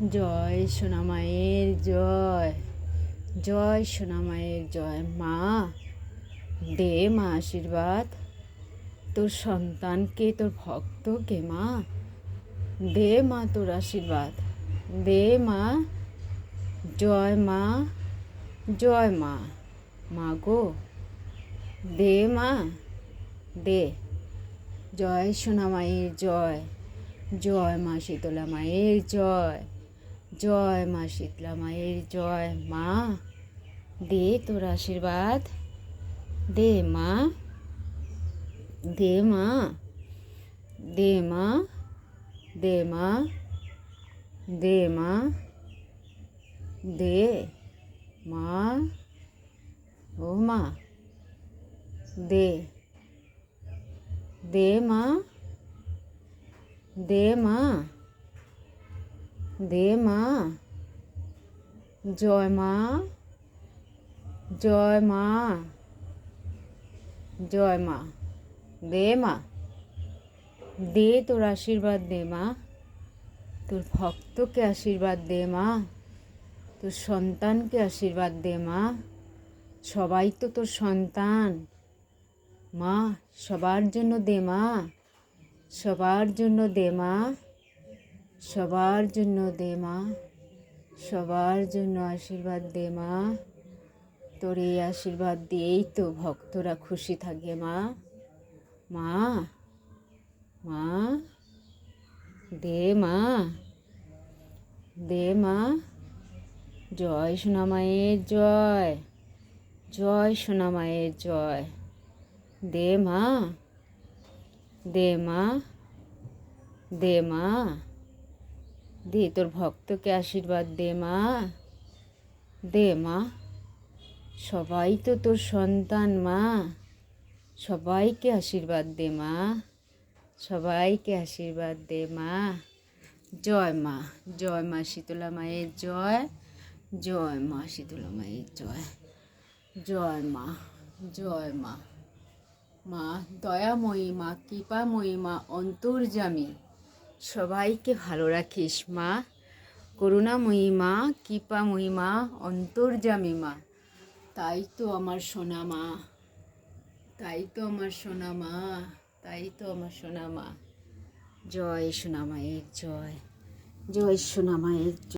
জয় সোনামায়ের জয় জয় সোনামায়ের জয়। মা, দে মা আশীর্বাদ। তোর সন্তানকে তোর ভক্তকে মা? দে মা তোর আশীর্বাদ। দে মা, জয় মা জয় মা। মা গো, দে মা, দে। জয় সোনা মায়ের জয় জয় মা শীতলা মায়ের জয়। জয় মা শীতলা মায়ের, জয় মা। দে তোর আশীর্বাদ। দে মা। দে মা। দে মা। দে মা। দে মা। দে মা। ও মা। দে। দে মা। দে মা। দে মা। জয় মা। জয় মা। জয় মা। দে মা। দে তোর আশীর্বাদ দে মা। তোর ভক্তকে আশীর্বাদ দে মা। তোর সন্তানকে আশীর্বাদ দে মা। সবাই তো তোর সন্তান। মা, সবার জন্য দে মা। সবার জন্য দে মা। সবার জন্য দে মা, সবার জন্য আশীর্বাদ দে মা। তোর এই আশীর্বাদ দিয়েই তো ভক্তরা খুশি থাকে মা। মা মা, দে মা দে মা। জয় সোনামায়ের জয় জয় সোনামায়ের জয়। দে মা দে মা দে মা। দে, তোর ভক্তকে আশীর্বাদ দে, মা। দে, মা। সবাই তো তোর সন্তান, মা। সবাইকে আশীর্বাদ দে, মা। সবাইকে আশীর্বাদ দে, মা। জয় মা। জয়, মা শীতলা মায়ের জয়। জয়, মা শীতলা মায়ের জয়। জয়, মা। জয়, মা। মা, দয়াময়ী, মা, কৃপাময়ী, মা অন্তর্জামী সবাইকে ভালো রাখিস, মা। করুণাময়ী মা, কৃপাময়ী মা অন্তর্জামী মা। তাই তো আমার সোনা মা। তাই তো আমার সোনা মা। তাই তো আমার সোনা মা। জয় সোনামায়ের জয়। জয় সোনামায়ের জয়।